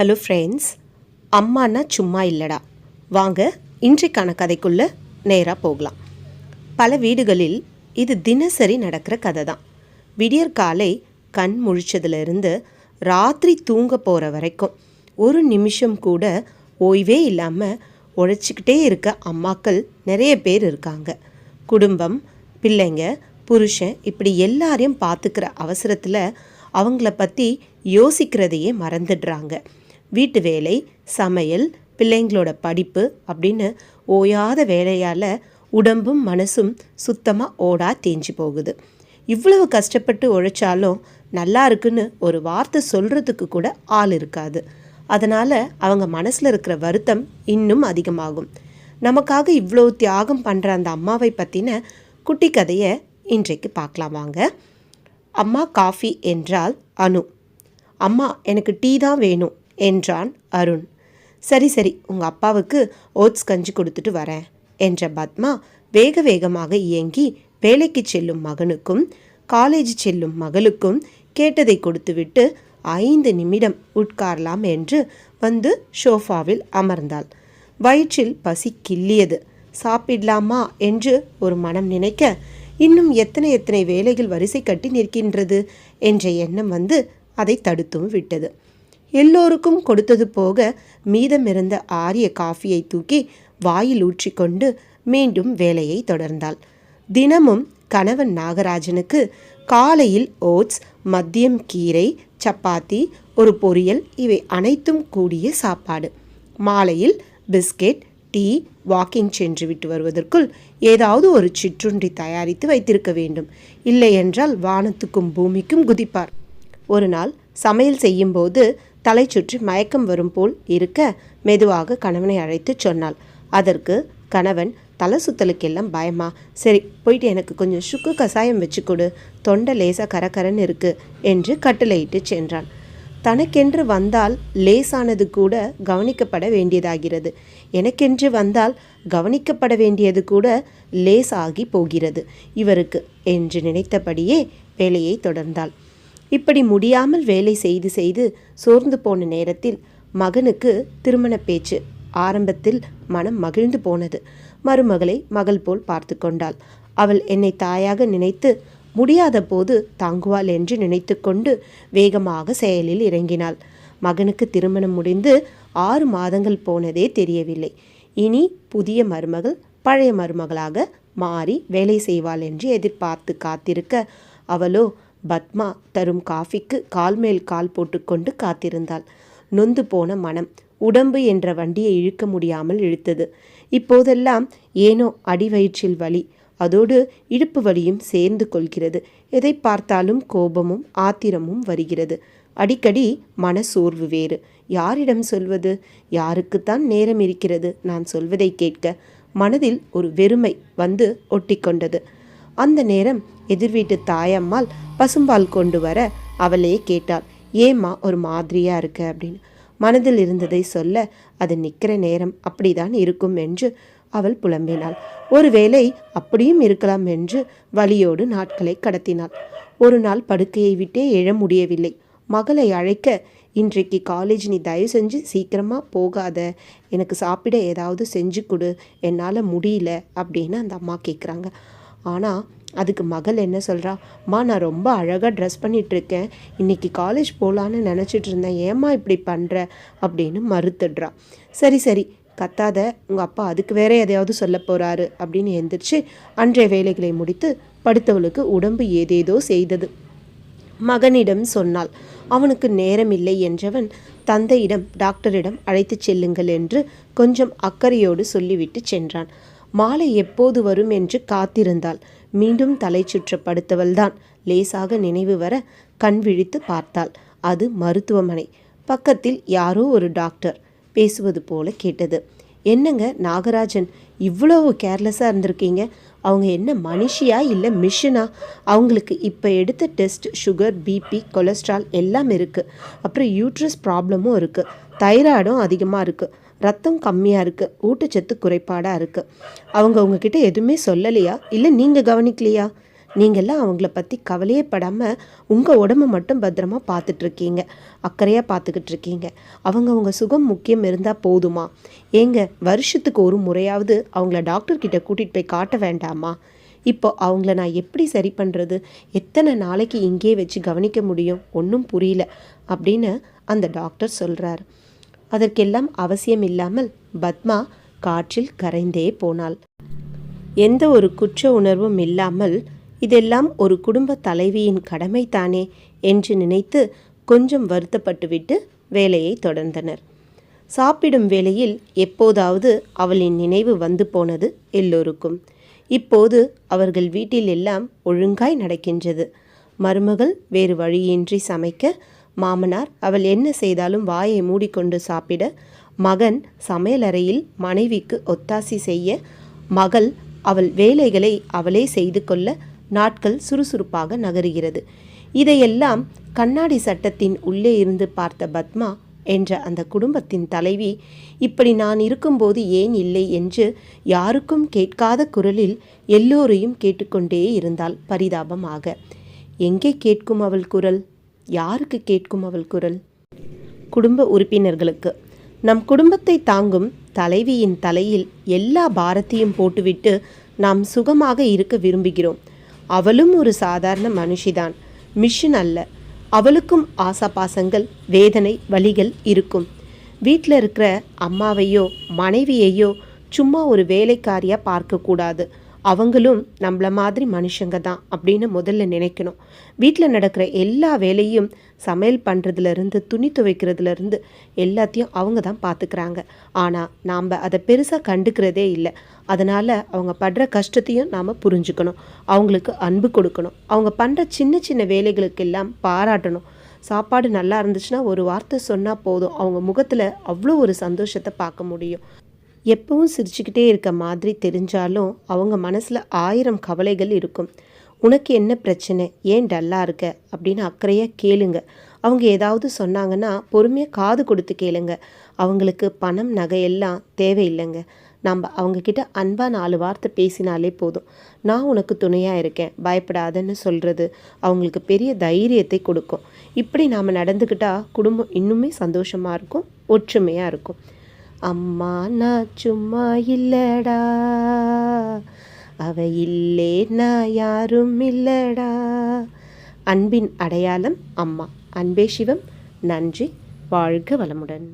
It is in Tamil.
ஹலோ ஃப்ரெண்ட்ஸ் அம்மானா சும்மா இல்லடா. வாங்க இன்றைக்கான கதைக்குள்ளே நேராக போகலாம். பல வீடுகளில் இது தினசரி நடக்கிற கதை தான் விடியற் காலை கண் முழிச்சதுலேருந்து ராத்திரி தூங்க போகிற வரைக்கும் ஒரு நிமிஷம் கூட ஓய்வே இல்லாமல் உழைச்சிக்கிட்டே இருக்க அம்மாக்கள் நிறைய பேர் இருக்காங்க. குடும்பம் பிள்ளைங்க புருஷன் இப்படி எல்லாரையும் பார்த்துக்கிற அவசரத்தில் அவங்கள பற்றி யோசிக்கிறதையே மறந்துடுறாங்க. வீட்டு வேலை சமையல் பிள்ளைங்களோட படிப்பு அப்படின்னு ஓயாத வேலையால் உடம்பும் மனசும் சுத்தமாக ஓடா தேஞ்சு போகுது. இவ்வளவு கஷ்டப்பட்டு உழைச்சாலும் நல்லா இருக்குன்னு ஒரு வார்த்தை சொல்கிறதுக்கு கூட ஆள் இருக்காது. அதனால் அவங்க மனசில் இருக்கிற வருத்தம் இன்னும் அதிகமாகும். நமக்காக இவ்வளோ தியாகம் பண்ணுற அந்த அம்மாவை பற்றின குட்டி கதையை இன்றைக்கு பார்க்கலாம் வாங்க. அம்மா காஃபி என்றால் அனு அம்மா எனக்கு டீ தான் வேணும். என்றான் அருண். சரி சரி உங்கள் அப்பாவுக்கு ஓட்ஸ் கஞ்சி கொடுத்துட்டு வரேன் என்ற பத்மா வேக வேகமாக இயங்கி வேலைக்கு செல்லும் மகனுக்கும் காலேஜ் செல்லும் மகளுக்கும் கேட்டதை கொடுத்துவிட்டு ஐந்து நிமிடம் உட்காரலாம் என்று வந்து ஷோஃபாவில் அமர்ந்தாள். வயிற்றில் பசி கிள்ளியது. சாப்பிடலாமா? என்று ஒரு மனம் நினைக்க இன்னும் எத்தனை எத்தனை வேலைகள் வரிசை கட்டி நிற்கின்றது? என்ற எண்ணம் வந்து அதை தடுத்தும் விட்டது. எல்லோருக்கும் கொடுத்தது போக மீதமிருந்த ஆரிய காஃபியை தூக்கி வாயில் ஊற்றிக்கொண்டு மீண்டும் வேலையை தொடர்ந்தாள். தினமும் கணவன் நாகராஜனுக்கு காலையில் ஓட்ஸ் மதியம் கீரை சப்பாத்தி ஒரு பொரியல் இவை அனைத்தும் கூடிய சாப்பாடு. மாலையில் பிஸ்கெட் டீ வாக்கிங் சென்று விட்டு வருவதற்குள் ஏதாவது ஒரு சிற்றுண்டி தயாரித்து வைத்திருக்க வேண்டும். இல்லை என்றால் வானத்துக்கும் பூமிக்கும் குதிப்பார். ஒரு நாள் சமையல் செய்யும்போது தலை சுற்றி மயக்கம் வரும் போல் இருக்க மெதுவாக கணவனை அழைத்து சொன்னாள். அதற்கு கணவன் தலை சுத்தலுக்கெல்லாம் பயமா? சரி போயிட்டு எனக்கு கொஞ்சம் சுக்கு கசாயம் வச்சு கொடு. தொண்டை லேசாக கரகரன்னு இருக்கு என்று கட்டளையிட்டு சென்றான். தனக்கென்று வந்தால் லேசானது கூட கவனிக்கப்பட வேண்டியதாகிறது. எனக்கென்று வந்தால் கவனிக்கப்பட வேண்டியது கூட லேசாகி போகிறது. இவருக்கு என்று நினைத்தபடியே வேலையை தொடர்ந்தாள். இப்படி முடியாமல் வேலை செய்து செய்து சோர்ந்து போன நேரத்தில் மகனுக்கு திருமண பேச்சு. ஆரம்பத்தில் மனம் மகிழ்ந்து போனது. மருமகளை மகள் போல் பார்த்து கொண்டாள். அவள் என்னை தாயாக நினைத்து முடியாத போது தாங்குவாள் என்று நினைத்து கொண்டு வேகமாக செயலில் இறங்கினாள். மகனுக்கு திருமணம் முடிந்து ஆறு மாதங்கள் போனதே தெரியவில்லை. இனி புதிய மருமகள் பழைய மருமகளாக மாறி வேலை செய்வாள் என்று எதிர்பார்த்து காத்திருக்க அவளோ பத்மா தரும் காஃபிக்கு கால் மேல் கால் போட்டுக்கொண்டு காத்திருந்தாள். நொந்து போன மனம் உடம்பு என்ற வண்டியை இழுக்க முடியாமல் இழுத்தது. இப்போதெல்லாம் ஏனோ அடிவயிற்றில் வலி அதோடு இடுப்பு வலியும் சேர்ந்து கொள்கிறது. எதை பார்த்தாலும் கோபமும் ஆத்திரமும் வருகிறது. அடிக்கடி மனசோர்வு வேறு. யாரிடம் சொல்வது? யாருக்குத்தான் நேரம் இருக்கிறது? நான் சொல்வதை கேட்க மனதில் ஒரு வெறுமை வந்து ஒட்டிக்கொண்டது. அந்த நேரம் எதிர் வீட்டு தாயம்மாள் பசும்பால் கொண்டு வர அவளே கேட்டாள் ஏம்மா ஒரு மாதிரியா இருக்க? அப்படின்னு. மனதில் இருந்ததை சொல்ல அது நிற்கிற நேரம் அப்படிதான் இருக்கும் என்று அவள் புலம்பினாள். ஒருவேளை அப்படியும் இருக்கலாம் என்று வழியோடு நாட்களை கடத்தினாள். ஒரு நாள் படுக்கையை விட்டே எழ முடியவில்லை. மகளை அழைக்க இன்றைக்கு காலேஜ் நீ தயவு செஞ்சு சீக்கிரமாக போகாத. எனக்கு சாப்பிட ஏதாவது செஞ்சு கொடு. என்னால் முடியல அப்படின்னு அந்த அம்மா கேட்குறாங்க ஆனால் அதுக்கு மகள் என்ன சொல்கிறா அம்மா நான் ரொம்ப அழகாக ட்ரெஸ் பண்ணிகிட்ருக்கேன் இன்றைக்கி காலேஜ் போகலான்னு நினச்சிட்டு இருந்தேன் ஏம்மா இப்படி பண்ணுற அப்படின்னு மறுத்துடுறா. சரி சரி. கத்தாத. உங்கள் அப்பா அதுக்கு வேற எதையாவது சொல்ல போகிறாரு அப்படின்னு எந்திரிச்சு அன்றைய வேலைகளை முடித்து படுத்தவளுக்கு உடம்பு ஏதேதோ செய்தது. மகனிடம் சொன்னாள் அவனுக்கு நேரமில்லை என்றவன் தந்தையிடம் டாக்டரிடம் அழைத்துச் செல்லுங்கள் என்று கொஞ்சம் அக்கறையோடு சொல்லிவிட்டு சென்றான். மாலை எப்போது வரும் என்று காத்திருந்தாள். மீண்டும் தலை சுற்ற படுத்தவள்தான் லேசாக நினைவு வர கண் விழித்து பார்த்தாள். அது மருத்துவமனை. பக்கத்தில் யாரோ ஒரு டாக்டர் பேசுவது போல கேட்டது. என்னங்க நாகராஜன் இவ்வளவு கேர்லெஸ்ஸாக இருந்திருக்கீங்க? அவங்க என்ன மனுஷியா இல்லை மிஷினா? அவங்களுக்கு இப்போ எடுத்த டெஸ்ட் சுகர் பிபி கொலஸ்ட்ரால் எல்லாம் இருக்குது அப்புறம் யூட்ரஸ் ப்ராப்ளமும் இருக்குது தைராய்டும் அதிகமாக இருக்குது ரத்தம் கம்மியாக இருக்குது ஊட்டச்சத்து குறைபாடாக இருக்குது அவங்க உங்ககிட்ட எதுவுமே சொல்லலையா? இல்லை நீங்கள் கவனிக்கலையா? நீங்கள்லாம் அவங்கள பற்றி கவலையே படாமல் உங்கள் உடம்ப மட்டும் பத்திரமா பார்த்துட்ருக்கீங்க அக்கறையாக பார்த்துக்கிட்டு இருக்கீங்க. அவங்க அவங்க சுகம் முக்கியம் இருந்தால் போதுமா? ஏங்க வருஷத்துக்கு ஒரு முறையாவது அவங்கள டாக்டர்கிட்ட கூட்டிகிட்டு போய் காட்ட வேண்டாமா? இப்போ அவங்கள நான் எப்படி சரி பண்ணுறது எத்தனை நாளைக்கு இங்கேயே வச்சு கவனிக்க முடியும்? ஒன்றும் புரியல அப்படின்னு அந்த டாக்டர் சொல்கிறார் அதற்கெல்லாம் அவசியம் இல்லாமல் பத்மா காற்றில் கரைந்தே போனாள். எந்த ஒரு குற்ற உணர்வும் இல்லாமல் இதெல்லாம் ஒரு குடும்ப தலைவியின் கடமை தானே என்று நினைத்து கொஞ்சம் வருத்தப்பட்டுவிட்டு வேலையை தொடர்ந்தனர். சாப்பிடும் வேளையில் எப்போதாவது அவளின் நினைவு வந்து போனது எல்லோருக்கும். இப்போது அவர்கள் வீட்டில் எல்லாம் ஒழுங்காய் நடக்கின்றது. மருமகள் வேறு வழியின்றி சமைக்க மாமனார் அவள் என்ன செய்தாலும் வாயை மூடிக்கொண்டு சாப்பிட மகன் சமையலறையில் மனைவிக்கு ஒத்தாசி செய்ய மகள் அவள் வேலைகளை அவளே செய்து கொள்ள நாட்கள் சுறுசுறுப்பாக நகருகிறது. இதையெல்லாம் கண்ணாடி சட்டத்தின் உள்ளே இருந்து பார்த்த பத்மா என்ற அந்த குடும்பத்தின் தலைவி இப்படி நான் இருக்கும்போது ஏன் இல்லை என்று யாருக்கும் கேட்காத குரலில் எல்லோரையும் கேட்டுக்கொண்டே இருந்தாள் பரிதாபமாக. எங்கே கேட்கும் அவள் குரல்? யாருக்கு கேட்கும் அவள் குரல்? குடும்ப உறுப்பினர்களுக்கு. நம் குடும்பத்தை தாங்கும் தலைவியின் தலையில் எல்லா பாரத்தையும் போட்டுவிட்டு நாம் சுகமாக இருக்க விரும்புகிறோம். அவளும் ஒரு சாதாரண மனுஷிதான். மிஷின் அல்ல. அவளுக்கும் ஆசாபாசங்கள் வேதனை வலிகள் இருக்கும். வீட்டில் இருக்கிற அம்மாவையோ மனைவியையோ சும்மா ஒரு வேலைக்காரியாக பார்க்கக்கூடாது. அவங்களும் நம்மள மாதிரி மனுஷங்க தான் அப்படின்னு முதல்ல நினைக்கணும். வீட்டில் நடக்கிற எல்லா வேலையும் சமையல் பண்ணுறதுலேருந்து துணி துவைக்கிறதுலேருந்து எல்லாத்தையும் அவங்க தான் பார்த்துக்கிறாங்க ஆனால் நாம் அதை பெருசாக கண்டுக்கிறதே இல்லை. அதனால் அவங்க படுற கஷ்டத்தையும் நாம் புரிஞ்சுக்கணும். அவங்களுக்கு அன்பு கொடுக்கணும். அவங்க பண்ணுற சின்ன சின்ன வேலைகளுக்கெல்லாம் பாராட்டணும். சாப்பாடு நல்லா இருந்துச்சுன்னா ஒரு வார்த்தை சொன்னால் போதும். அவங்க முகத்தில் அவ்வளோ ஒரு சந்தோஷத்தை பார்க்க முடியும். எப்பவும் சிரிச்சுக்கிட்டே இருக்க மாதிரி தெரிஞ்சாலும் அவங்க மனசில் ஆயிரம் கவலைகள் இருக்கும். உனக்கு என்ன பிரச்சனை? ஏன் டல்லாக இருக்க? அப்படின்னு அக்கறையாக கேளுங்க. அவங்க ஏதாவது சொன்னாங்கன்னா பொறுமையாக காது கொடுத்து கேளுங்க. அவங்களுக்கு பணம் நகையெல்லாம் தேவையில்லைங்க. நம்ம அவங்கக்கிட்ட அன்பாக நாலு வார்த்தை பேசினாலே போதும். நான் உனக்கு துணையாக இருக்கேன். பயப்படாதன்னு சொல்கிறது அவங்களுக்கு பெரிய தைரியத்தை கொடுக்கும். இப்படி நாம் நடந்துக்கிட்டால் குடும்பம் இன்னுமே சந்தோஷமாக இருக்கும் ஒற்றுமையாக இருக்கும். அம்மா நான் சும்மா இல்லடா. அவ இல்லே நான் யாரும் இல்லடா. அன்பின் அடையாளம் அம்மா. அன்பே சிவம். நன்றி. வாழ்க வளமுடன்.